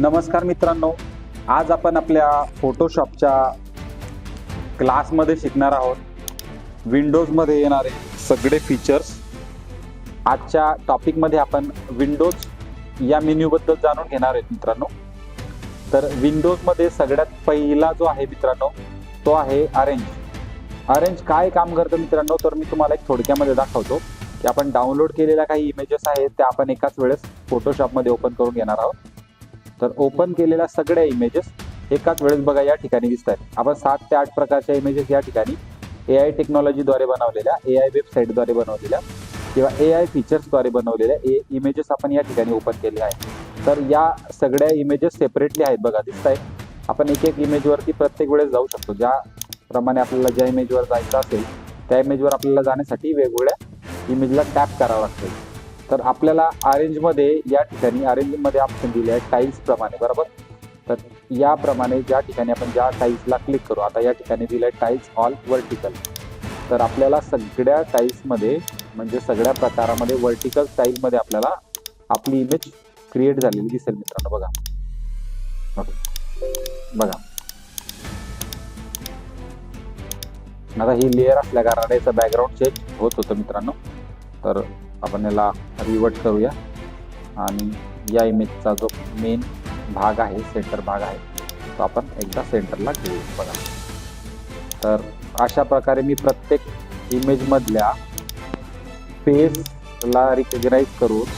नमस्कार मित्रांनो आज आपण आपल्या फोटोशॉपच्या क्लासमध्ये शिकणार आहोत. विंडोजमध्ये येणारे सगळे फीचर्स आजच्या टॉपिकमध्ये आपण विंडोज या मेन्यूबद्दल जाणून घेणार आहेत मित्रांनो. तर विंडोजमध्ये सगळ्यात पहिला जो आहे मित्रांनो तो आहे अरेंज अरेंज काय काम करतं मित्रांनो? तर मी तुम्हाला एक थोडक्यामध्ये दाखवतो. की आपण डाउनलोड केलेल्या काही इमेजेस आहेत त्या आपण एकाच वेळेस फोटोशॉपमध्ये ओपन करून घेणार आहोत. तर ओपन केलेल्या सगळ्या इमेजेस एकाच वेळेस बघा या ठिकाणी दिसत आहेत आपण सात ते आठ प्रकारच्या इमेजेस या ठिकाणी ए आय टेक्नॉलॉजीद्वारे बनवलेल्या ए आय वेबसाईटद्वारे बनवलेल्या किंवा ए आय फीचर्सद्वारे बनवलेल्या ए इमेजेस आपण या ठिकाणी ओपन केले आहेत. तर या सगळ्या इमेजेस सेपरेटली आहेत बघा दिसत आहेत आपण एक एक इमेजवरती प्रत्येक वेळेस जाऊ शकतो. ज्याप्रमाणे आपल्याला ज्या इमेजवर जायचं असेल त्या इमेजवर आपल्याला जाण्यासाठी वेगवेगळ्या इमेजला टॅप करावं लागतं. तर आपल्याला अरेंजमध्ये या ठिकाणी अरेंजमध्ये ऑप्शन दिले आहे टाईल्सप्रमाणे बरोबर? तर याप्रमाणे ज्या ठिकाणी आपण ज्या टाईल्सला क्लिक करू आता या ठिकाणी दिलं आहे टाईल्स ऑल वर्टिकल तर आपल्याला सगळ्या टाईल्समध्ये म्हणजे सगळ्या प्रकारामध्ये वर्टिकल स्टाईलमध्ये आपल्याला आपली इमेज क्रिएट झालेली दिसेल मित्रांनो बघा. ओके बघा. आता ही लेअर असल्या कारणाने याचं बॅकग्राऊंड चेंज होत होतं मित्रांनो. तर आपण याला रिवर्ट करूया. आणि या इमेजचा जो मेन भाग आहे सेंटर भाग आहे तो आपण एकदा सेंटरला घेऊ बघा तर अशा प्रकारे मी प्रत्येक इमेजमधल्या फेसला रिकग्नाईज करून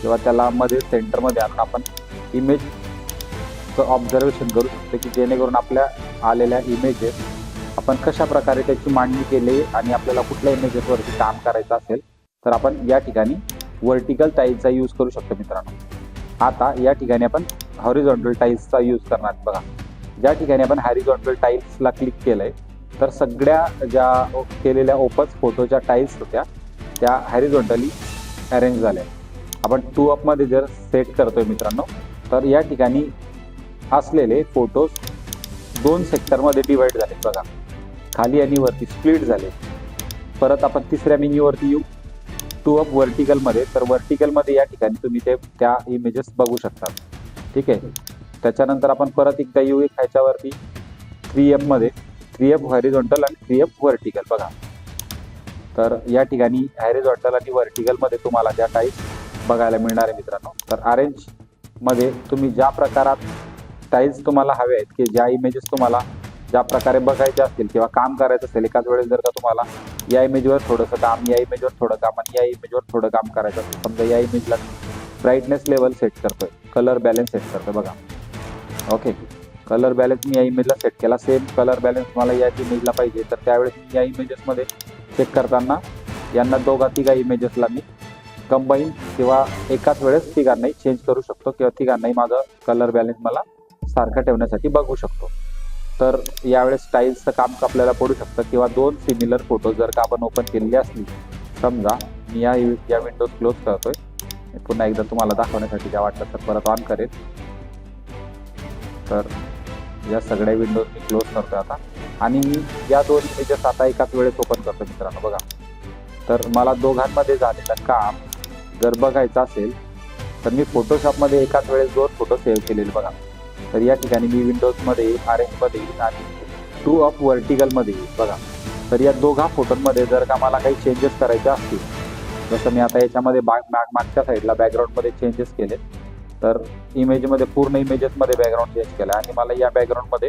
किंवा त्याला मध्ये सेंटरमध्ये आणून आपण इमेजचं ऑब्झर्वेशन करू शकतो की जेणेकरून आपल्या आलेल्या इमेजेस आपण कशा प्रकारे त्याची मांडणी केली आणि आपल्याला कुठल्या इमेजेसवरती काम करायचं असेल तर आपण या ठिकाणी वर्टिकल टाईल्सचा यूज करू शकतो मित्रांनो. आता या ठिकाणी आपण हॉरिझॉन्टल टाईल्सचा यूज करणार बघा. ज्या ठिकाणी आपण हॅरिझॉन्टल टाईल्सला क्लिक केलंय तर सगळ्या ज्या केलेल्या ओपच फोटोच्या टाईल्स होत्या त्या हॅरिझॉन्टली अरेंज झाल्या आपण टू अपमध्ये जर सेट करतोय मित्रांनो तर या ठिकाणी असलेले फोटोज दोन सेक्टरमध्ये डिवाईड झाले बघा. खाली आणि वरती स्प्लिट झाले परत आपण तिसऱ्या मेन्यूवरती येऊ. टू अप वर्टिकलमध्ये तर वर्टिकलमध्ये या ठिकाणी तुम्ही ते त्या इमेजेस बघू शकता. ठीक आहे? त्याच्यानंतर आपण परत एकदा येऊ एक ह्याच्यावरती थ्री एफमध्ये थ्री एफ हॅरिझॉन्टल आणि थ्री एफ वर्टिकल बघा. तर या ठिकाणी हॅरिझॉन्टल आणि वर्टिकलमध्ये तुम्हाला त्या टाईप बघायला मिळणार आहे मित्रांनो तर अरेंजमध्ये तुम्ही ज्या प्रकारात टाईल्स तुम्हाला हवे आहेत की ज्या इमेजेस तुम्हाला ज्या प्रकारे बघायचे असतील किंवा काम करायचं असेल एकाच वेळेस जर का तुम्हाला या इमेजवर थोडंसं काम या इमेजवर थोडं काम आणि या इमेजवर थोडं काम करायचं असेल समजा या इमेजला ब्राईटनेस लेवल सेट करतोय कलर बॅलन्स सेट करतोय बघा. ओके कलर बॅलन्स मी या इमेजला सेट केला. सेम कलर बॅलन्स मला या इमेजला पाहिजे. तर त्यावेळेस मी या इमेजेसमध्ये चेक करताना यांना दोघा तिघा इमेजेसला मी कंबाईन किंवा एकाच वेळेस तिघांनाही चेंज करू शकतो किंवा तिघांनाही माझं कलर बॅलन्स मला सारखं ठेवण्यासाठी बघू शकतो. तर यावेळेस स्टाईल्सचं काम आपल्याला पडू शकतं. किंवा दोन सिमिलर फोटो जर का आपण ओपन केलेली असली समजा मी या या विंडोज क्लोज करतोय. पुन्हा एकदा तुम्हाला दाखवण्यासाठी ज्या वाटलं तर परत ऑन करेल तर या सगळ्या विंडोज मी क्लोज करतोय आता. आणि मी या दोन इमेजेस आता एकाच वेळेस ओपन करतो मित्रांनो बघा. तर मला दोघांमध्ये झालेलं काम जर बघायचं असेल तर मी फोटोशॉपमध्ये एकाच वेळेस दोन फोटो सेव्ह केलेले बघा. तर या ठिकाणी मी विंडोजमध्ये अरेंजमध्ये आणि टू ऑफ वर्टिकलमध्ये बघा. तर या दोघा फोटोंमध्ये जर का मला काही चेंजेस करायचे असतील जसं मी आता याच्यामध्ये बाग माग मागच्या साईडला बॅकग्राऊंडमध्ये चेंजेस केले तर इमेजमध्ये पूर्ण इमेजेसमध्ये बॅकग्राऊंड चेंज केला आणि मला या बॅकग्राऊंडमध्ये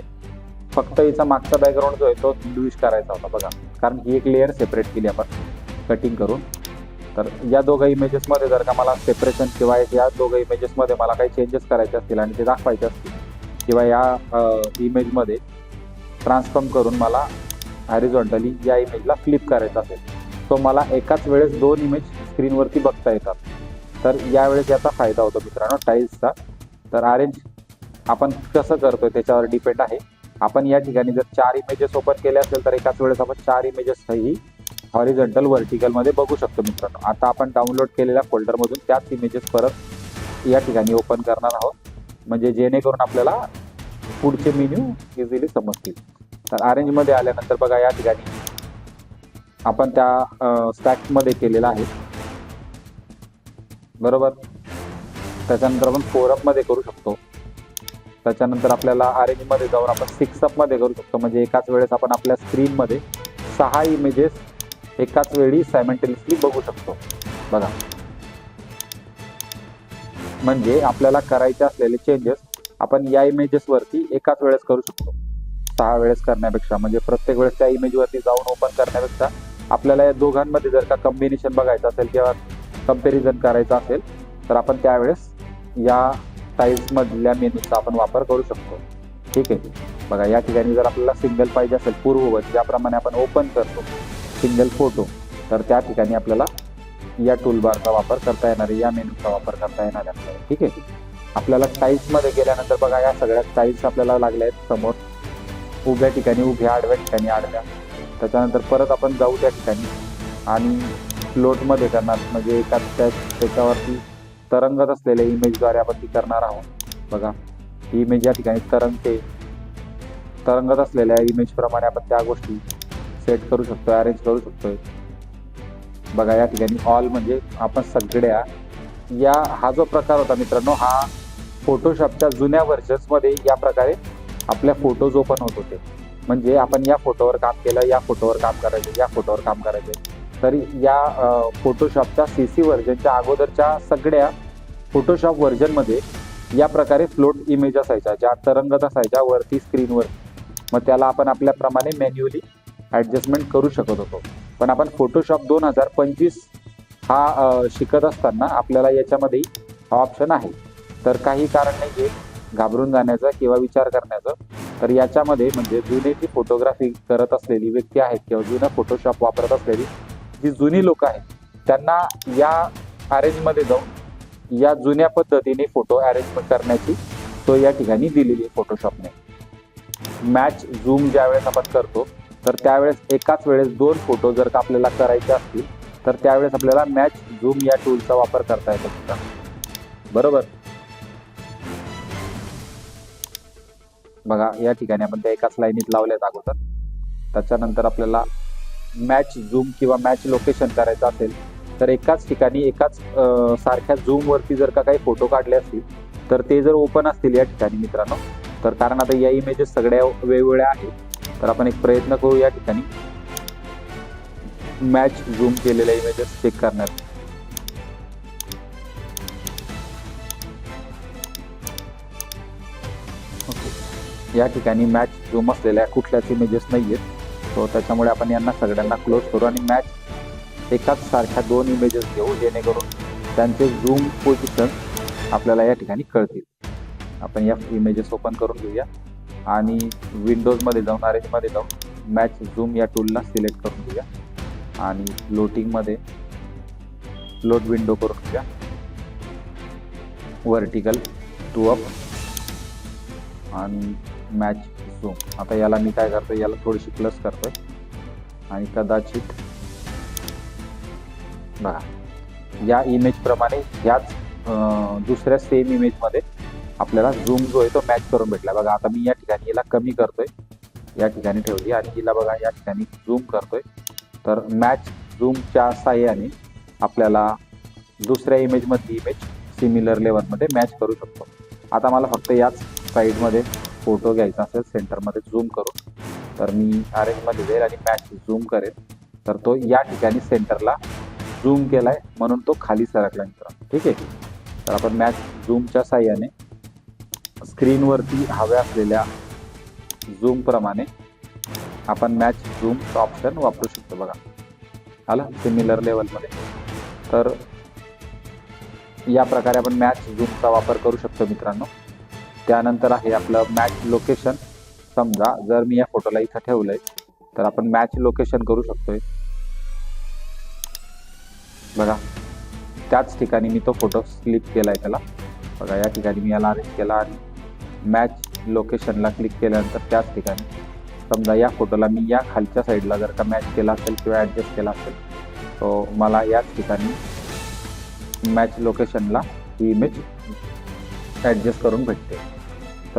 फक्त याचा मागचा बॅकग्राऊंड जो आहे तो इंडिविश करायचा होता बघा. कारण ही एक लेअर सेपरेट केली आपण कटिंग करून. तर या दोघं इमेजेसमध्ये जर का मला सेपरेशन किंवा या दोघं इमेजेसमध्ये मला काही चेंजेस करायचे असतील आणि ते दाखवायचे असतील किंवा या इमेजमध्ये ट्रान्सफॉर्म करून मला हॅरिझॉन्टली या इमेजला फ्लिप करायचा असेल. सो मला एकाच वेळेस दोन इमेज स्क्रीनवरती बघता येतात. तर यावेळेस याचा फायदा होतो मित्रांनो टाईल्सचा तर अरेंज आपण कसं करतो त्याच्यावर डिपेंड आहे. आपण या ठिकाणी जर चार इमेजेस ओपन केले असेल तर एकाच वेळेस आपण चार इमेजेस ही हॉरिझॉन्टल वर्टिकलमध्ये बघू शकतो मित्रांनो. आता आपण डाउनलोड केलेल्या फोल्डरमधून त्याच इमेजेस परत या ठिकाणी ओपन करणार आहोत. म्हणजे जेणेकरून आपल्याला पुढचे मेन्यू इझिली समजतील. तर अरेंजमध्ये आल्यानंतर बघा या ठिकाणी आपण त्या स्टॅक्समध्ये केलेला आहे. बरोबर? त्याच्यानंतर आपण फोरअपमध्ये करू शकतो. त्याच्यानंतर आपल्याला आरमध्ये जाऊन आपण सिक्समध्ये करू शकतो. म्हणजे एकाच वेळेस आपण आपल्या स्क्रीनमध्ये सहा इमेजेस एकाच वेळी सायमल्टेनियसली बघू शकतो. बघा. म्हणजे आपल्याला करायचे असलेले चेंजेस आपण या इमेजेसवरती एकाच वेळेस करू शकतो. सहा वेळेस करण्यापेक्षा म्हणजे प्रत्येक वेळेस त्या इमेजवरती जाऊन ओपन करण्यापेक्षा आपल्याला या दोघांमध्ये जर का कॉम्बिनेशन बघायचं असेल किंवा कंपॅरिझन करायचं असेल तर आपण त्यावेळेस या टाईल्स मधल्या मेनूचा आपण वापर करू शकतो. ठीक आहे? बघा या ठिकाणी जर आपल्याला सिंगल पाहिजे असेल पूर्ववत ज्याप्रमाणे आपण ओपन करतो सिंगल फोटो तर त्या ठिकाणी आपल्याला या टूलबारचा वापर करता येणार आहे या मेनूचा वापर करता येणार आहे. आपल्याला ठीक आहे? आपल्याला टाईल्समध्ये गेल्यानंतर बघा या सगळ्या टाईल्स आपल्याला लागल्या आहेत समोर. उभ्या ठिकाणी उभ्या आडव्या ठिकाणी आडव्या. त्याच्यानंतर परत आपण जाऊ त्या ठिकाणी. आणि फ्लोटमध्ये करणार म्हणजे एका त्या त्याच्यावरती तरंगत असलेल्या इमेजद्वारे आपण ती करणार आहोत. बघा ही इमेज या ठिकाणी तरंगते. तरंगत असलेल्या इमेज प्रमाणे आपण त्या गोष्टी सेट करू शकतो अरेंज करू शकतोय. बघा या ठिकाणी ऑल म्हणजे आपण सगळ्या या हा जो प्रकार होता मित्रांनो हा फोटोशॉपच्या जुन्या व्हर्जन्समध्ये या प्रकारे आपल्या फोटोज ओपन होत होते. म्हणजे आपण या फोटोवर काम केलं या फोटोवर काम करायचं या फोटोवर काम करायचं. तरी या फोटोशॉपच्या सी सी व्हर्जनच्या अगोदरच्या सगळ्या फोटोशॉप व्हर्जनमध्ये या प्रकारे फ्लोट इमेज असायच्या ज्या तरंगत असायच्या वरती स्क्रीनवर मग त्याला आपण आपल्याप्रमाणे मॅन्युअली ॲडजस्टमेंट करू शकत होतो. पण आपण फोटोशॉप दोन हजार पंचवीस हा शिकत असताना आपल्याला याच्यामध्ये हा ऑप्शन आहे. तर काही कारण नाही आहे घाबरून जाण्याचं किंवा विचार करण्याचं. तर याच्यामध्ये म्हणजे जुने जी फोटोग्राफी करत असलेली व्यक्ती आहेत किंवा जुनं फोटोशॉप वापरत असलेली जी जुनी लोक आहेत त्यांना या अरेंजमध्ये जाऊन या जुन्या पद्धतीने फोटो अरेंज करण्याची सोय या ठिकाणी दिलेली आहे फोटोशॉपने मॅच झूम ज्या वेळेस आपण करतो तर त्यावेळेस एकाच वेळेस दोन फोटो जर का आपल्याला करायचे असतील तर त्यावेळेस आपल्याला मॅच झूम या टूलचा वापर करता येतो. बरोबर? बघा या ठिकाणी आपण त्या एकाच लाईनीत लावल्यात अगोदर. त्याच्यानंतर आपल्याला मॅच झूम किंवा मॅच लोकेशन करायचं असेल तर एकाच ठिकाणी एकाच सारख्या झूमवरती जर का काही फोटो काढले असतील तर ते जर ओपन असतील या ठिकाणी मित्रांनो तर कारण आता या इमेजेस सगळ्या वेगवेगळ्या आहेत तर आपण एक प्रयत्न करू या ठिकाणी मॅच झूम केलेल्या इमेजेस चेक करण्यात या ठिकाणी मॅच झूम असलेल्या कुठल्याच इमेजेस नाही आहेत सो त्याच्यामुळे आपण यांना सगळ्यांना क्लोज करू आणि मॅच एकाच सारख्या दोन इमेजेस घेऊ जेणेकरून त्यांचे झूम पोझिशन आपल्याला या ठिकाणी कळतील. आपण या इमेजेस ओपन करून घेऊया. आणि विंडोजमध्ये जाऊन अरेंजमध्ये जाऊन मॅच झूम या टूलला सिलेक्ट करून घेऊया. आणि फ्लोटिंगमध्ये फ्लोट विंडो करून घेऊया. वर्टिकल टू अप आणि मॅच झूम आता याला मी काय करतो याला थोडीशी प्लस करतो आणि कदाचित बघा. या इमेज प्रमाणे दुसऱ्या सेम इमेजमध्ये आपल्याला झूम जो आहे तो मॅच करून भेटला. बघा आता मी या ठिकाणी याला कमी करतोय. या ठिकाणी ठेवली आणि हिला बघा या ठिकाणी झूम करतोय. तर मॅच झूमच्या साह्याने आपल्याला दुसऱ्या इमेजमधली इमेज सिमिलर लेवलमध्ये मॅच करू शकतो. आता मला फक्त याच साईडमध्ये फोटो घ्यायचा असेल सेंटरमध्ये झूम करून तर मी अरेंजमध्ये जाईल आणि मॅच झूम करेल. तर तो या ठिकाणी सेंटरला झूम केला आहे म्हणून तो खाली सरकला मित्रांनो. ठीक आहे? तर आपण मॅच झूमच्या साह्याने स्क्रीनवरती हव्या असलेल्या झूमप्रमाणे आपण मॅच झूमचं ऑप्शन वापरू शकतो बघा. आलं? सिमिलर लेवलमध्ये तर या प्रकारे आपण मॅच झूमचा वापर करू शकतो मित्रांनो. त्यानंतर आहे आपलं मॅच लोकेशन समजा जर मी या फोटोला इथं ठेवलंय तर आपण मॅच लोकेशन करू शकतोय. बघा त्याच ठिकाणी मी तो फोटो क्लिक केलाय त्याला. बघा या ठिकाणी मी याला अरेंज केला आणि मॅच लोकेशनला क्लिक केल्यानंतर त्याच ठिकाणी समजा या फोटोला मी या खालच्या साईडला जर का मॅच केला असेल किंवा ॲडजस्ट केला असेल तो मला याच ठिकाणी मॅच लोकेशनला ही इमेज ॲडजस्ट करून भेटते.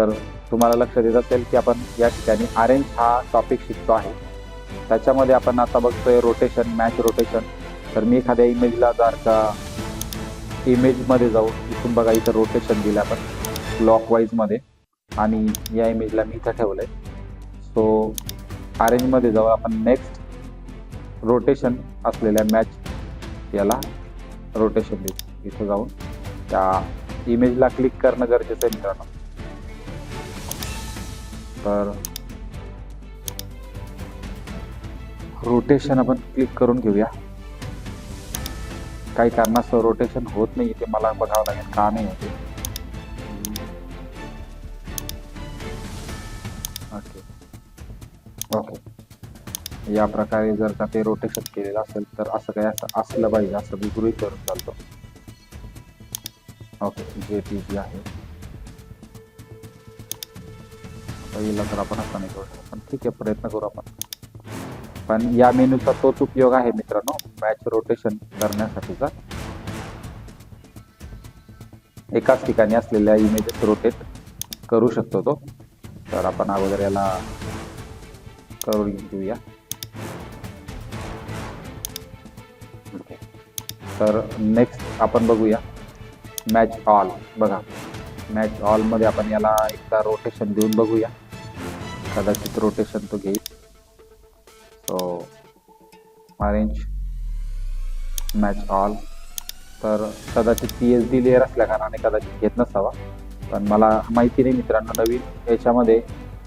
तर तुम्हाला लक्षात येत असेल की आपण या ठिकाणी अरेंज हा टॉपिक शिकतो आहे. त्याच्यामध्ये आपण आता बघतोय रोटेशन मॅच रोटेशन तर मी एखाद्या इमेजला जर का इमेजमध्ये जाऊ इथून बघा इथं रोटेशन दिलं आपण क्लॉक वाईजमध्ये आणि या इमेजला मी इथं ठेवलं आहे सो अरेंजमध्ये जाऊ आपण नेक्स्ट रोटेशन असलेल्या मॅच याला रोटेशन देऊ. इथं जाऊन त्या इमेजला क्लिक करणं गरजेचं आहे मित्रांनो. तर रोटेशन आपण क्लिक करून घेऊया. काही कारणास्तव रोटेशन होत नाही ते मला बघावं लागेल का नाही होते ओके ओके या प्रकारे जर का ते रोटेशन केलेलं असेल तर असं काही असं असलं पाहिजे असं मी गृहित करून चालतो. ओके जे टी जी आहे. पहिला तर आपण असं नाही करू पण ठीक आहे प्रयत्न करू आपण. पण या मेनूचा तोच उपयोग आहे मित्रांनो मॅच रोटेशन करण्यासाठीचा एकाच ठिकाणी असलेल्या इमेजेस रोटेट करू शकतो तो. तर आपण अगोदर याला करून घेऊया. तर नेक्स्ट आपण बघूया. मॅच ऑल बघा. मॅच ऑलमध्ये आपण याला एकदा रोटेशन देऊन बघूया. कदाचित रोटेशन तो घेईल. सो अरेंज मॅच ऑल तर कदाचित पी एच डी लेअर असल्या कारणाने कदाचित घेत नसावा. पण मला माहिती नाही मित्रांनो नवीन याच्यामध्ये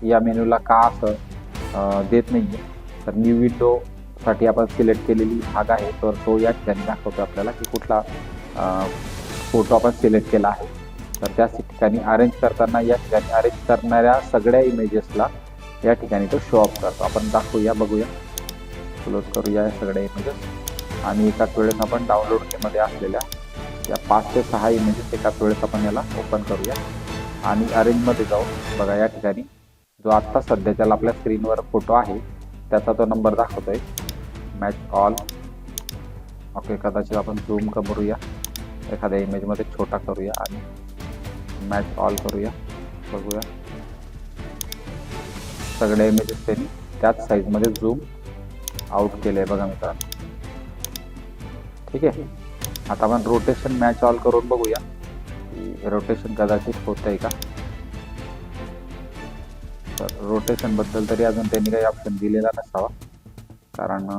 या मेन्यूला का असं देत नाही आहे तर न्यू विंडोसाठी आपण सिलेक्ट केलेली भाग आहे. तर तो या ठिकाणी दाखवतो आपल्याला की कुठला फोटो आपण सिलेक्ट केला आहे. तर त्या ठिकाणी अरेंज करताना या ठिकाणी अरेंज करणाऱ्या सगळ्या इमेजेसला या ठिकाणी तो शो ऑफ करतो. आपण दाखवूया बघूया. क्लोज करूया या सगळ्या इमेजेस आणि एकाच वेळेस आपण डाउनलोड केमध्ये असलेल्या या पाच ते सहा इमेजेस एकाच वेळेस आपण याला ओपन करूया. आणि अरेंजमध्ये जाऊ. बघा या ठिकाणी जो आत्ता सध्याच्याला आपल्या स्क्रीनवर फोटो आहे त्याचा तो नंबर दाखवतोय. मॅच ऑल ओके कदाचित आपण झूम करूया. एखाद्या इमेजमध्ये छोटा करूया आणि मॅच ऑल करूया. बघूया. सगळ्या इमेजेस त्यांनी त्याच साईजमध्ये झूम आउट केले आहे बघा मित्रांनो. ठीक आहे? आता आपण रोटेशन मॅच ऑल करून बघूया. रोटेशन कदाचित होत आहे का? तर रोटेशन बद्दल तरी अजून त्यांनी काही ऑप्शन दिलेला नसावा. कारण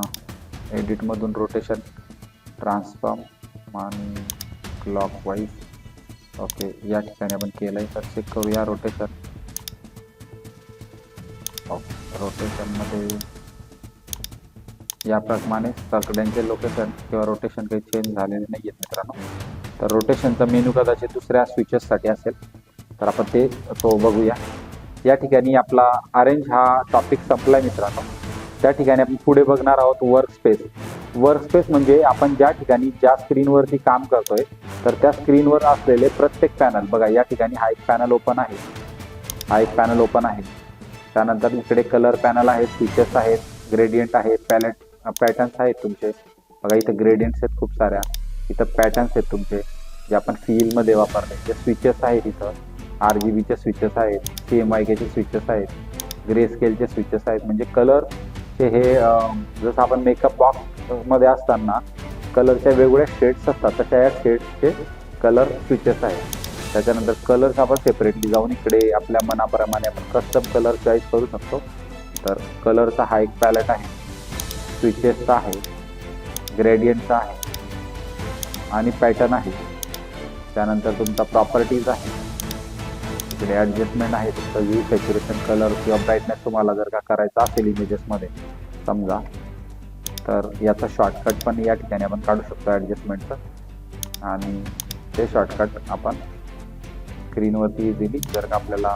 एडिटमधून रोटेशन ट्रान्सफॉर्म आणि क्लॉक वाईज ओके या ठिकाणी आपण केलं आहे तर चेक करूया रोटेशन हो, रोटेशनमध्ये याप्रमाणे सगळ्यांचे लोकेशन किंवा रोटेशन काही चेंज झालेले नाही आहेत मित्रांनो. तर रोटेशनचा मेनू कदाचित दुसऱ्या स्विचेससाठी असेल तर आपण ते तो बघूया. या ठिकाणी आपला अरेंज हा टॉपिक संपलाय मित्रांनो. त्या ठिकाणी आपण पुढे बघणार आहोत वर्क स्पेस वर्क स्पेस म्हणजे आपण ज्या ठिकाणी ज्या स्क्रीनवरती काम करतोय तर त्या स्क्रीनवर असलेले प्रत्येक पॅनल बघा या ठिकाणी हा एक पॅनल ओपन आहे. हा एक पॅनल ओपन आहे. त्यानंतर इकडे कलर पॅनल आहेत फीचर्स आहेत ग्रेडियंट आहेत पॅलेट पॅटर्न्स आहेत तुमचे. बघा इथं ग्रेडियंट्स आहेत खूप साऱ्या. इथं पॅटर्न्स आहेत तुमचे जे आपण फीलमध्ये वापरले. जे स्विचेस आहेत इथं. आर जी बीचे स्विचेस आहेत सी एम आय केचे स्विचेस आहेत ग्रे स्केलचे स्विचेस आहेत. म्हणजे कलरचे हे जसं आपण मेकअप बॉक्समध्ये असताना कलरच्या वेगवेगळ्या शेड्स असतात तशा या शेड्सचे कलर स्विचेस आहेत. त्याच्यानंतर कलर्स आपण सेपरेटली जाऊन इकडे आपल्या मनाप्रमाणे आपण कस्टम कलर चॉईस करू शकतो. तर कलरचा हा एक पॅलेट आहे. स्विचेसचा आहे. ग्रेडियंटचा आहे. आणि पॅटर्न आहे. त्यानंतर तुमचा प्रॉपर्टीज आहे. इकडे ॲडजस्टमेंट आहे तुमचं व्ह्यू सॅच्युरेशन कलर किंवा ब्राईटनेस तुम्हाला जर का करायचा असेल इमेजेसमध्ये समजा तर याचा शॉर्टकट पण या ठिकाणी आपण काढू शकतो ॲडजस्टमेंटचं आणि ते शॉर्टकट आपण स्क्रीनवरती इझिली जर का आपल्याला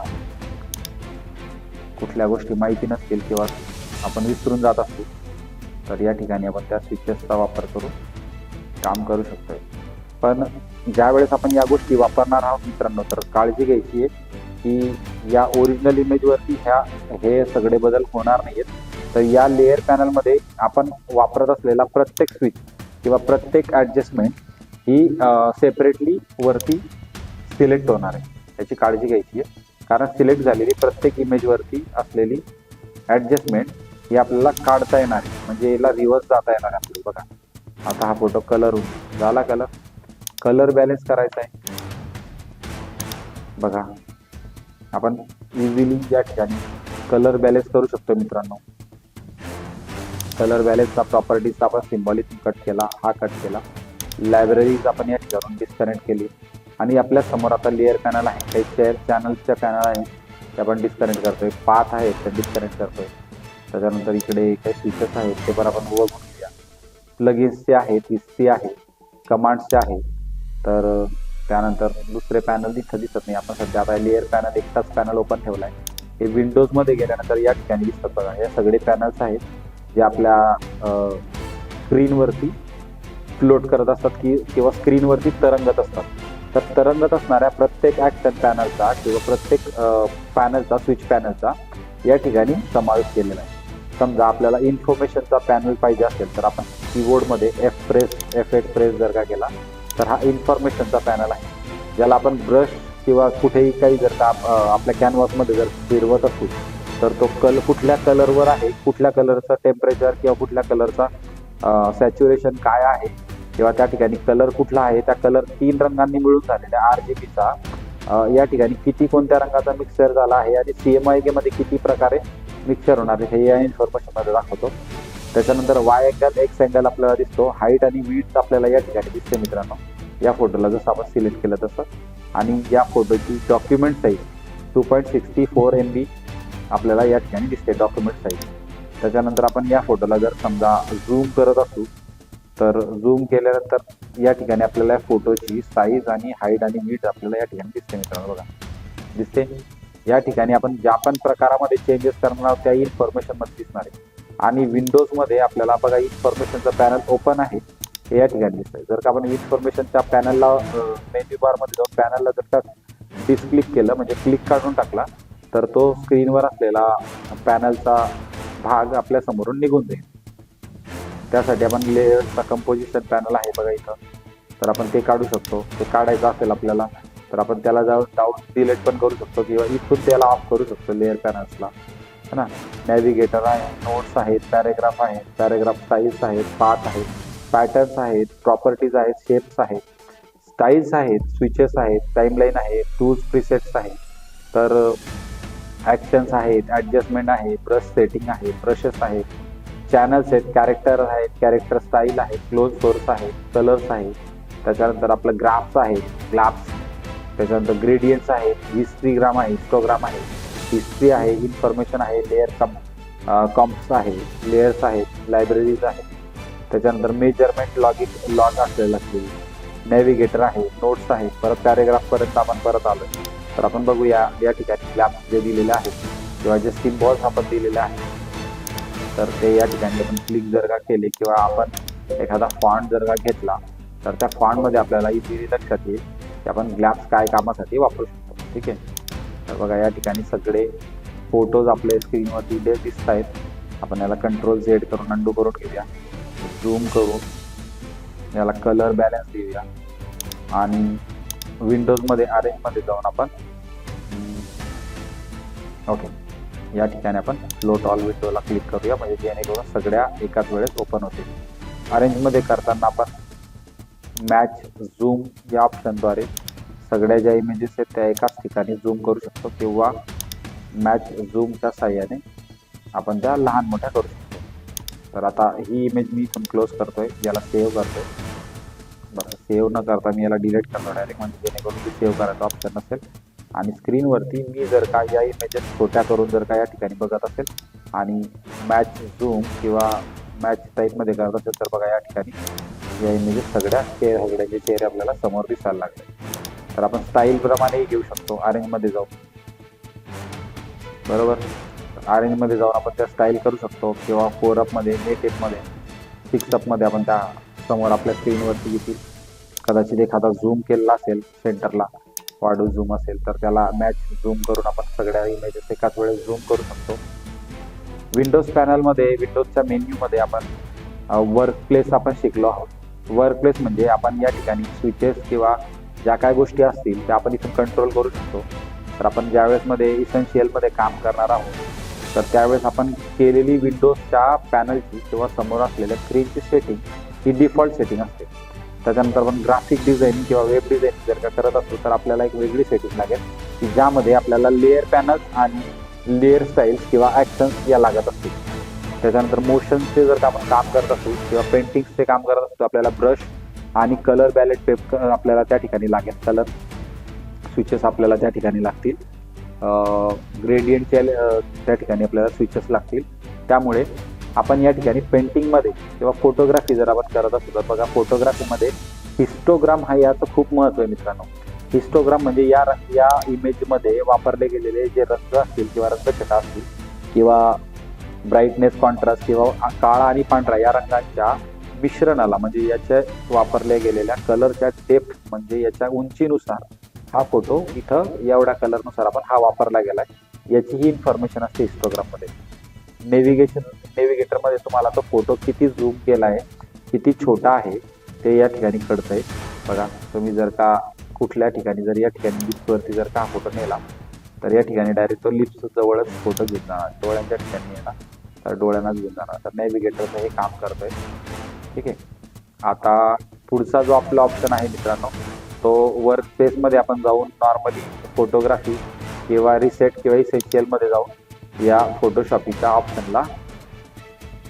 कुठल्या गोष्टी माहिती नसतील किंवा आपण विसरून जात असू तर या ठिकाणी आपण त्या स्विचेसचा वापर करून काम करू शकतो पण ज्या वेळेस आपण या गोष्टी वापरणार आहोत मित्रांनो तर काळजी घ्यायची आहे की या ओरिजिनल इमेजवरती ह्या हे सगळे बदल होणार नाहीत तर या लेअर पॅनलमध्ये आपण वापरत असलेला प्रत्येक स्विच किंवा प्रत्येक ॲडजस्टमेंट ही सेपरेटली वरती सिलेक्ट होणार आहे. त्याची काळजी घ्यायची आहे. कारण सिलेक्ट झालेली प्रत्येक इमेजवरती असलेली ॲडजस्टमेंट ही आपल्याला काढता येणार आहे. म्हणजे याला रिव्हर्स जाता येणार आहे आपल्याला. बघा. आता हा फोटो कलर झाला कलर कलर बॅलेन्स करायचा आहे. बघा. आपण इझिली या ठिकाणी कलर बॅलेन्स करू शकतो मित्रांनो. कलर बॅलेन्सचा प्रॉपर्टीचा आपण सिम्बॉलिक कट केला हा कट केला. लायब्ररीज आपण या ठिकाणून डिस्कनेक्ट केली. आणि आपल्यासमोर आता लेअर पॅनल आहे. काही शेअर चॅनल्सच्या पॅनल आहे. ते आपण डिस्कनेक्ट करतोय. पाथ आहेत ते डिस्कनेक्ट करतोय. त्याच्यानंतर इकडे काही स्विचेस आहेत ते पण आपण बघून घेऊया. प्लगिन्सचे आहेत हिस्ट्री आहे कमांड्सचे आहे तर त्यानंतर दुसरे पॅनल इथं दिसत नाही. आपण सध्या आता लेअर पॅनल एकटाच पॅनल ओपन ठेवला आहे हे विंडोजमध्ये गेल्यानंतर या ठिकाणी दिसतात बघा. या सगळे पॅनल्स आहेत जे आपल्या स्क्रीनवरती फ्लोट करत असतात की किंवा स्क्रीनवरती तरंगत असतात. तर तरंगत असणाऱ्या प्रत्येक ॲक्शन पॅनलचा किंवा प्रत्येक पॅनलचा स्विच पॅनलचा या ठिकाणी समावेश केलेला आहे. समजा आपल्याला इन्फॉर्मेशनचा पॅनल पाहिजे असेल तर आपण कीबोर्डमध्ये F press F eight press जर का केला तर हा इन्फॉर्मेशनचा पॅनल आहे. ज्याला आपण ब्रश किंवा कुठेही काही जर का आप- आपल्या कॅनव्हासमध्ये जर फिरवत असू तर तो कल कुठल्या कलरवर आहे कुठल्या कलरचं टेम्परेचर किंवा कुठल्या कलरचा सॅच्युरेशन काय आहे किंवा त्या ठिकाणी कलर कुठला आहे त्या कलर तीन रंगांनी मिळून झालेला आर जी बीचा. या ठिकाणी किती कोणत्या रंगाचा मिक्सर झाला आहे आणि सी एम आयमध्ये किती प्रकारे मिक्सर होणार आहे हे या इन्फॉर्मेशनमध्ये दाखवतो. त्याच्यानंतर वाय अँगल एक्स अँगल आपल्याला दिसतो. हाईट आणि विड्थ आपल्याला या ठिकाणी दिसते मित्रांनो. या फोटोला जसं आपण सिलेक्ट केलं तसं. आणि या फोटोची document size two point sixty four M B आपल्याला या ठिकाणी दिसते डॉक्युमेंट साईज त्याच्यानंतर आपण या फोटोला जर समजा झूम करत असू तर झूम केल्यानंतर या ठिकाणी आपल्याला या फोटोची साईज आणि हाईट आणि नीट आपल्याला या ठिकाणी दिसते मित्रांनो बघा. दिसते? या ठिकाणी आपण ज्या पण प्रकारामध्ये चेंजेस करणार आहोत त्या इन्फॉर्मेशनमध्ये दिसणार आहे. आणि विंडोजमध्ये आपल्याला बघा इन्फॉर्मेशनचं पॅनल ओपन आहे. हे या ठिकाणी दिसतंय. जर का आपण इन्फॉर्मेशनच्या पॅनलला मेन्यू बारमध्ये जाऊन पॅनलला जर का डिस्क्लिक केलं म्हणजे क्लिक काढून टाकला तर तो स्क्रीनवर असलेला पॅनलचा भाग आपल्या समोरून निघून जाईल. त्यासाठी आपण लेअरचा कंपोजिशन पॅनल आहे बघा इथं. तर आपण ते काढू शकतो. ते काढायचं असेल आपल्याला तर आपण त्याला जाऊन डाऊन डिलेट पण करू शकतो किंवा इथून त्याला ऑफ करू शकतो लेअर पॅनल्सला है ना? नॅव्हिगेटर आहे नोट्स आहेत पॅरेग्राफ आहेत पॅरेग्राफ साईज आहेत पाथ आहेत पॅटर्न्स आहेत प्रॉपर्टीज आहेत शेप्स आहेत स्टाईल्स आहेत स्विचेस आहेत टाईमलाईन आहे टूल्स प्रिसेट्स आहेत. तर ॲक्शन्स आहेत ॲडजस्टमेंट आहे ब्रश सेटिंग आहे ब्रशेस आहेत. चॅनल्स आहेत कॅरेक्टर आहेत कॅरेक्टर स्टाईल आहे क्लोज सोर्स आहे कलर्स आहेत. त्याच्यानंतर आपलं ग्राफ्स आहे ग्लाफ्स त्याच्यानंतर ग्रेडियंट्स आहेत हिस्ट्रीग्राम आहे हिस्टोग्राम आहे. हिस्ट्री आहे इन्फॉर्मेशन आहे लेअर कम कॉम्प्स आहे लेअर्स आहेत लायब्ररीज आहेत. त्याच्यानंतर मेजरमेंट लॉगिन लॉग असलेलं असलेली नॅव्हिगेटर आहे नोट्स आहे परत पॅरेग्राफपर्यंत आपण परत आलो तर आपण बघूया या ठिकाणी ग्लॅप जे दिलेले आहेत किंवा जे स्किन बॉल्स आपण दिलेले आहेत. तर ते या ठिकाणी आपण क्लिक जर का केले किंवा आपण एखादा फॉन्ट जर का घेतला तर त्या फॉन्टमध्ये आपल्याला इझिली लक्षात येईल की आपण ग्लॅप्स काय कामासाठी वापरू शकतो. ठीक आहे? तर बघा या ठिकाणी सगळे फोटोज आपले स्क्रीनवरती जे दिसत आहेत. आपण याला कंट्रोल झेड करून अंडू करून घेऊया. झूम करून याला कलर बॅलन्स देऊया. आणि विंडोजमध्ये अरेंजमध्ये जाऊन आपण ओके या ठिकाणी आपण लोट ऑल विंडोला क्लिक करूया. म्हणजे जेणेकरून सगळ्या एकाच वेळेस ओपन होतील. अरेंजमध्ये करताना आपण मॅच झूम या ऑप्शनद्वारे सगळ्या ज्या इमेजेस आहेत त्या एकाच ठिकाणी झूम करू शकतो किंवा मॅच झूमच्या साह्याने आपण त्या लहान मोठ्या करू शकतो. तर आता ही इमेज मी इथून क्लोज करतोय. याला सेव्ह करतोय. बरं सेव्ह न करता मी याला डिलीट करतो डायरेक्ट म्हणजे जेणेकरून सेव्ह करायचं ऑप्शन नसेल. आणि स्क्रीनवरती मी जर का या इमेजेस छोट्या करून जर का या ठिकाणी बघत असेल आणि मॅच झूम किंवा मॅच टाईपमध्ये करत असेल तर बघा या ठिकाणी या इमेजेस सगळ्या चेहरे सगळ्याचे चेहरे आपल्याला समोर दिसायला लागले. तर आपण स्टाईलप्रमाणेही घेऊ शकतो अरेंजमध्ये जाऊ बरोबर? अरेंजमध्ये जाऊन आपण त्या स्टाईल करू शकतो किंवा फोर अपमध्ये एट एपमध्ये सिक्स अपमध्ये आपण त्या समोर आपल्या स्क्रीनवरती येतील. कदाचित एखादा झूम केलेला असेल सेंटरला वाढू झूम असेल तर त्याला मॅच झूम करून आपण सगळ्या इमेजेस एकाच वेळेस झूम करू शकतो. विंडोज पॅनलमध्ये विंडोजच्या मेन्यूमध्ये आपण वर्क प्लेस आपण शिकलो आहोत. वर्क प्लेस म्हणजे आपण या ठिकाणी स्विचेस किंवा ज्या काय गोष्टी असतील त्या आपण इथून कंट्रोल करू शकतो. तर आपण ज्यावेळेस मध्ये इसेन्शियलमध्ये काम करणार आहोत तर त्यावेळेस आपण केलेली विंडोजच्या पॅनलची किंवा समोर असलेल्या स्क्रीनची सेटिंग ही डिफॉल्ट सेटिंग असते. त्याच्यानंतर आपण ग्राफिक डिझाईन किंवा वेब डिझाईन जर का करत असतो तर आपल्याला एक वेगळी सेटिंग लागेल की ज्यामध्ये आपल्याला लेअर पॅनल्स आणि लेअर स्टाईल्स किंवा ॲक्शन्स या लागत असतील. त्याच्यानंतर मोशनचे जर का आपण काम करत असू किंवा पेंटिंग्सचे काम करत असतो आपल्याला ब्रश आणि कलर बॅलेट पेप आपल्याला त्या ठिकाणी लागेल. कलर स्विचेस आपल्याला त्या ठिकाणी लागतील. ग्रेडियंटच्या त्या ठिकाणी आपल्याला स्विचेस लागतील. त्यामुळे आपण या ठिकाणी पेंटिंगमध्ये किंवा फोटोग्राफी जर आपण करत असू तर बघा फोटोग्राफीमध्ये हिस्टोग्राम हा याचं खूप महत्त्व आहे मित्रांनो. हिस्टोग्राम म्हणजे या रंग या इमेजमध्ये वापरले गेलेले जे रंग असतील किंवा रंगछटा असतील किंवा ब्राईटनेस कॉन्ट्रास्ट किंवा काळा आणि पांढरा या रंगांच्या मिश्रणाला म्हणजे याच्या वापरल्या गेलेल्या कलरच्या डेप्थ म्हणजे याच्या उंचीनुसार हा फोटो इथं एवढ्या कलरनुसार आपण हा वापरला गेला याची ही इन्फॉर्मेशन असते हिस्टोग्राममध्ये नेव्हिगेशन नेव्हिगेटरमध्ये तुम्हाला तो फोटो किती झूम केला आहे किती छोटा आहे ते या ठिकाणी कळतं आहे बघा तुम्ही जर का कुठल्या ठिकाणी जर या ठिकाणी लिप्सवरती जर का फोटो नेला तर या ठिकाणी डायरेक्ट तो लिप्स जवळच फोटो घेऊन जाणार. डोळ्यांच्या ठिकाणी येणार तर डोळ्यांनाच घेऊन जाणार. तर नेव्हिगेटरचं हे काम करतोय. ठीक आहे? आता पुढचा जो आपला ऑप्शन आहे मित्रांनो तो वर्क स्पेसमध्ये आपण जाऊन नॉर्मली फोटोग्राफी किंवा रिसेट किंवा इसेन्शियलमध्ये जाऊन या फोटोशॉपीच्या ऑप्शनला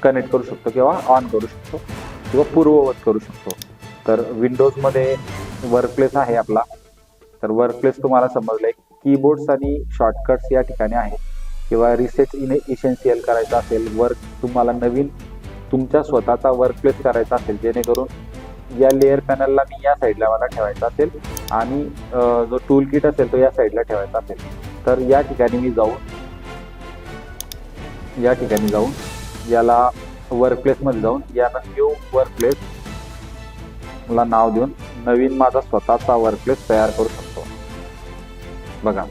कनेक्ट करू शकतो किंवा ऑन करू शकतो किंवा पूर्ववत करू शकतो. तर विंडोजमध्ये वर्कप्लेस आहे आपला. तर वर्कप्लेस तुम्हाला समजलं कीबोर्ड्स आणि शॉर्टकट्स या ठिकाणी आहे किंवा रिसेट इन इसेन्शियल करायचं असेल वर्क तुम्हाला नवीन तुमच्या स्वतःचा वर्कप्लेस करायचा असेल जेणेकरून या लेअर पॅनलला मी या साईडला मला ठेवायचा असेल आणि जो टूल किट असेल तो या साईडला ठेवायचा असेल. तर या ठिकाणी मी जाऊन या ठिकाणी जाऊन याला वर्कप्लेसमध्ये जाऊन याला न्यू वर्कप्लेस ला नाव देऊन नवीन माझा स्वतःचा वर्कप्लेस तयार करू शकतो. बघा.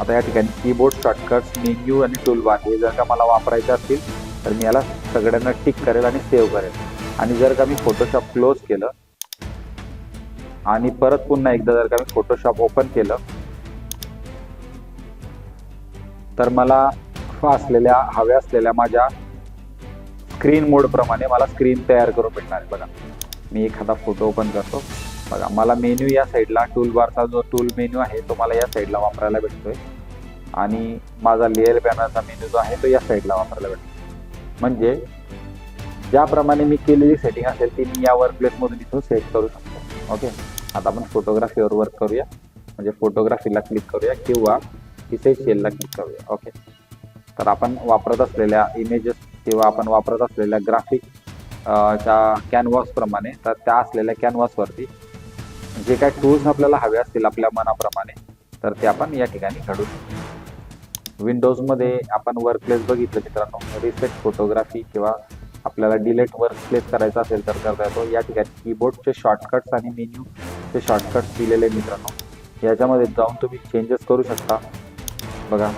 आता या ठिकाणी कीबोर्ड शॉर्टकट्स मेन्यू आणि टूलबार हे जर का मला वापरायचे असतील तर मी याला सगळ्यांना टिक करेल आणि सेव्ह करेल. आणि जर का मी फोटोशॉप क्लोज केलं आणि परत पुन्हा एकदा जर का मी फोटोशॉप ओपन केलं तर मला असलेल्या हव्या असलेल्या माझ्या स्क्रीन मोड प्रमाणे मला स्क्रीन तयार करून भेटणार आहे. बघा मी एखादा फोटो ओपन करतो. बघा मला मेन्यू या साईडला टूल बारचा जो टूल मेन्यू आहे तो मला या साईडला वापरायला भेटतोय. आणि माझा लेअर बॅनरचा मेन्यू जो आहे तो या साईडला वापरायला भेटतो म्हणजे ज्याप्रमाणे मी केलेली सेटिंग असेल ती मी या वर्क प्लेसमधून इथून सेट करू शकतो. ओके आता आपण फोटोग्राफीवर वर्क करूया. म्हणजे फोटोग्राफीला क्लिक करूया किंवा इथे शेलला क्लिक करूया. ओके तर आपण वापरत असलेल्या इमेजेस किंवा आपण वापरत असलेल्या ग्राफिक च्या कॅनव्हासप्रमाणे तर त्या असलेल्या कॅनव्हासवरती जे काय टूल्स आपल्याला हवे असतील आपल्या मनाप्रमाणे तर ते आपण या ठिकाणी घडू शकतो. विंडोजमध्ये आपण वर्क प्लेस बघितलं मित्रांनो रिसेट फोटोग्राफी किंवा आपल्याला डिलेट वर्कप्लेस करायचा असेल तर करता येतो. या ठिकाणी कीबोर्डचे शॉर्टकट्स आणि मेन्यूचे शॉर्टकट्स दिलेले मित्रांनो याच्यामध्ये जाऊन तुम्ही चेंजेस करू शकता. बघा.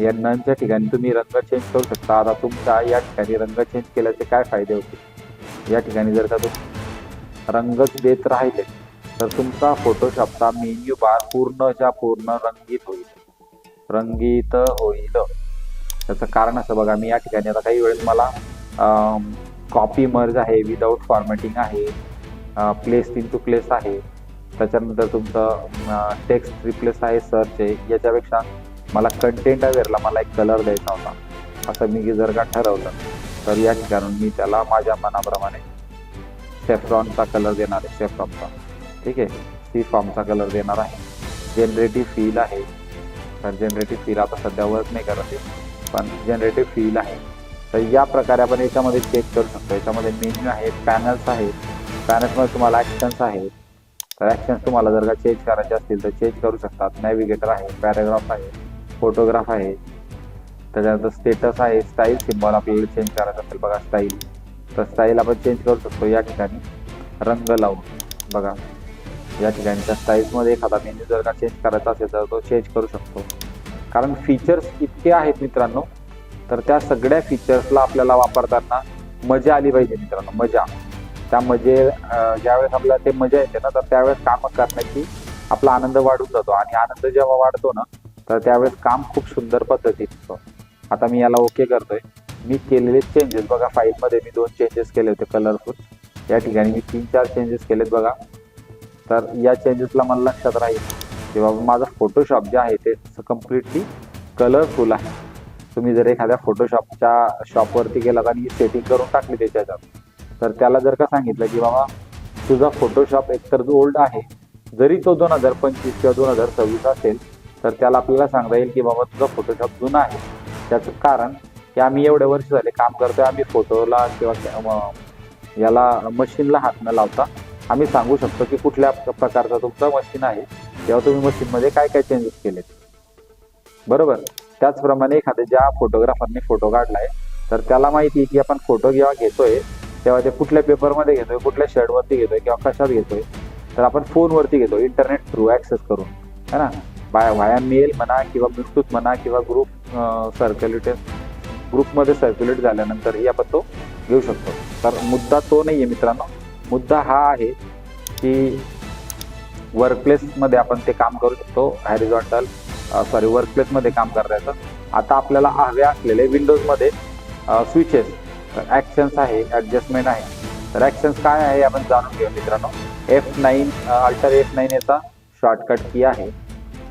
यांच्या ठिकाणी तुम्ही रंग चेंज करू शकता. आता तुमचा या ठिकाणी रंग चेंज केल्याचे काय फायदे होतील? या ठिकाणी जर का तुम्ही रंगच देत राहिले तर तुमचा फोटोशॉपचा मेन्यू बार पूर्णच्या पूर्ण रंगीत होईल. रंगीत होईल. त्याचं कारण असं बघा मी या ठिकाणी आता काही वेळेस मला कॉपी मर्ज आहे विदाऊट फॉर्मॅटिंग आहे प्लेस इन टू प्लेस आहे. त्याच्यानंतर तुमचं टेक्स्ट रिप्लेस आहे सर्च आहे. याच्यापेक्षा मला कंटेंट अवेअरला मला एक कलर द्यायचा होता. असं मी जर का ठरवलं. तर या ठिकाणून मी त्याला माझ्या मनाप्रमाणे सेफ्रॉनचा कलर देणार आहे सेफ्रॉनचा ठीक आहे? सी फॉर्मचा कलर देणार आहे. जनरेटिव्ह फील आहे. तर जनरेटिव्ह फील आता सध्या वर्क नाही करत आहे. पण जनरेटिव्ह फील आहे. तर या प्रकारे आपण याच्यामध्ये चेक करू शकतो. याच्यामध्ये मेन्यू आहेत पॅनल्स आहेत. पॅनल्समध्ये तुम्हाला ॲक्शन्स आहेत. तर ॲक्शन्स तुम्हाला जर का चेंज करायचे असतील तर चेंज करू शकतात. नॅव्हिगेटर आहे पॅराग्राफ आहे. फोटोग्राफ आहे. त्याच्यानंतर स्टेटस आहे स्टाईल सिम्बॉल आपल्याला चेंज करायचं असेल बघा स्टाईल तर स्टाईल आपण चेंज करू शकतो या ठिकाणी. रंग लावून. बघा या ठिकाणी. त्या स्टाईल्समध्ये एखादा मेन्यू जर का चेंज करायचा असेल तर तो चेंज करू शकतो. कारण फीचर्स इतके आहेत मित्रांनो तर त्या सगळ्या फीचर्सला आपल्याला वापरताना मजा आली पाहिजे मित्रांनो मजा. त्या मजे ज्यावेळेस आपल्याला ते मजा येते ना तर त्यावेळेस कामं करण्याची आपला आनंद वाढून जातो. आणि आनंद जेव्हा वाढतो ना तर त्यावेळेस काम खूप सुंदर पद्धतीत होतं. आता मी याला ओके करतोय. मी केलेले चेंजेस बघा फाईलमध्ये मी दोन चेंजेस केले होते कलरफुल या ठिकाणी मी तीन चार चेंजेस केलेत बघा. तर या चेंजेसला मला लक्षात राहील की बाबा माझा फोटोशॉप जे आहे ते कम्प्लिटली कलरफुल आहे. तुम्ही जर एखाद्या फोटोशॉपच्या शॉपवरती गेलात आणि सेटिंग करून टाकली त्याच्यात तर त्याला जर का सांगितलं की बाबा तुझा फोटोशॉप एकतर ओल्ड आहे जरी तो दोन हजार पंचवीस किंवा दोन हजार सव्वीस असेल तर त्याला आपल्याला सांगता येईल की बाबा तुझा फोटोशॉप जुना आहे. त्याचं कारण की आम्ही एवढे वर्ष झाले काम करतोय आम्ही फोटोला किंवा याला मशीनला हात न लावता आम्ही सांगू शकतो की कुठल्या प्रकारचं तुमचं मशीन आहे तेव्हा तुम्ही मशीनमध्ये काय काय चेंजेस केलेत. बरोबर? त्याचप्रमाणे एखाद्या ज्या फोटोग्राफरने फोटो काढलाय तर त्याला माहिती आहे की आपण फोटो जेव्हा घेतोय तेव्हा ते कुठल्या पेपरमध्ये घेतोय कुठल्या शर्टवरती घेतोय किंवा कशात घेतोय तर आपण फोनवरती घेतो इंटरनेट थ्रू ऍक्सेस करून. है ना? बाय व्हाया मेल म्हणा किंवा ब्लूटूथ म्हणा किंवा ग्रुप सर्क्युलेट ग्रुपमध्ये सर्क्युलेट झाल्यानंतरही आपण तो घेऊ शकतो. तर मुद्दा तो नाही आहे मित्रांनो. मुद्दा हा आहे की वर्कप्लेसमध्ये आपण ते काम करू शकतो. हॅरिझॉन्टल सॉरी वर्कप्लेसमध्ये काम करता येतं आता आपल्याला हवे असलेले विंडोजमध्ये स्विचेस ॲक्शन्स आहे ॲडजस्टमेंट आहे. तर ॲक्शन्स काय आहे आपण जाणून घेऊ मित्रांनो. F nine alt F nine याचा शॉर्टकट की आहे.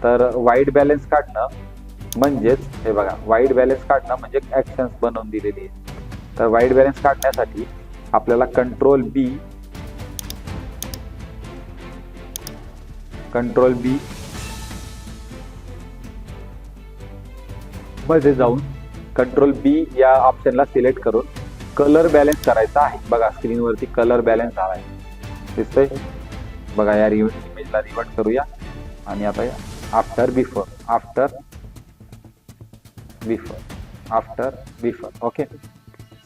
तर वाईट बॅलन्स काढणं म्हणजेच हे बघा वाईट बॅलन्स काढणं म्हणजे ॲक्शन्स बनवून दिलेली आहे तर वाईट बॅलन्स काढण्यासाठी आपल्याला कंट्रोल बी कंट्रोल बी मध्ये जाऊन कंट्रोल बी या ऑप्शनला सिलेक्ट करून कलर बॅलन्स करायचा आहे. बघा स्क्रीनवरती कलर बॅलन्स आला आहे दिसतंय? बघा या इमेजला रिवर्ट करूया. आणि आता after before after before after before okay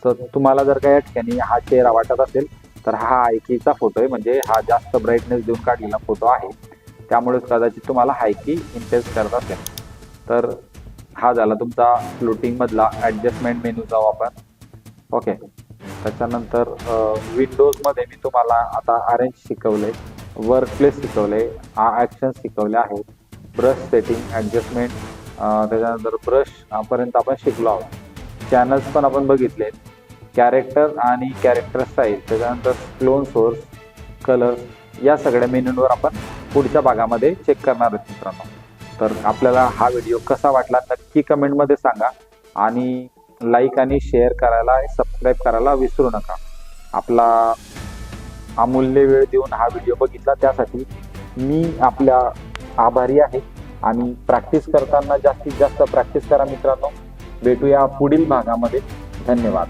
तर तुम्हाला जर का या ठिकाणी हा चेहरा वाटत असेल तर हा हायकीचा फोटो आहे. म्हणजे हा जास्त ब्राईटनेस देऊन काढलेला फोटो आहे. त्यामुळेच कदाचित तुम्हाला हायकी इंटेन्स करत असेल. तर हा झाला तुमचा फ्लोटिंगमधला ॲडजस्टमेंट मेनूचा वापर. ओके त्याच्यानंतर विंडोजमध्ये मी तुम्हाला आता अरेंज शिकवले वर्क प्लेस शिकवले ॲक्शन शिकवले आहेत. ब्रश सेटिंग ॲडजस्टमेंट त्याच्यानंतर ब्रश पर्यंत आपण शिकलो आहोत. चॅनल्स पण आपण बघितले. कॅरेक्टर आणि कॅरेक्टर साईज त्याच्यानंतर क्लोन सोर्स कलर्स या सगळ्या मेन्यूंवर आपण पुढच्या भागामध्ये चेक करणार आहोत मित्रांनो. तर आपल्याला हा व्हिडिओ कसा वाटला नक्की कमेंटमध्ये सांगा आणि लाईक आणि शेअर करायला सबस्क्राईब करायला विसरू नका. आपला अमूल्य वेळ देऊन हा व्हिडिओ बघितला त्यासाठी मी आपल्या आभारी आहे. आणि प्रॅक्टिस करताना जास्तीत जास्त प्रॅक्टिस करा मित्रांनो. भेटूया पुढील भागामध्ये. धन्यवाद.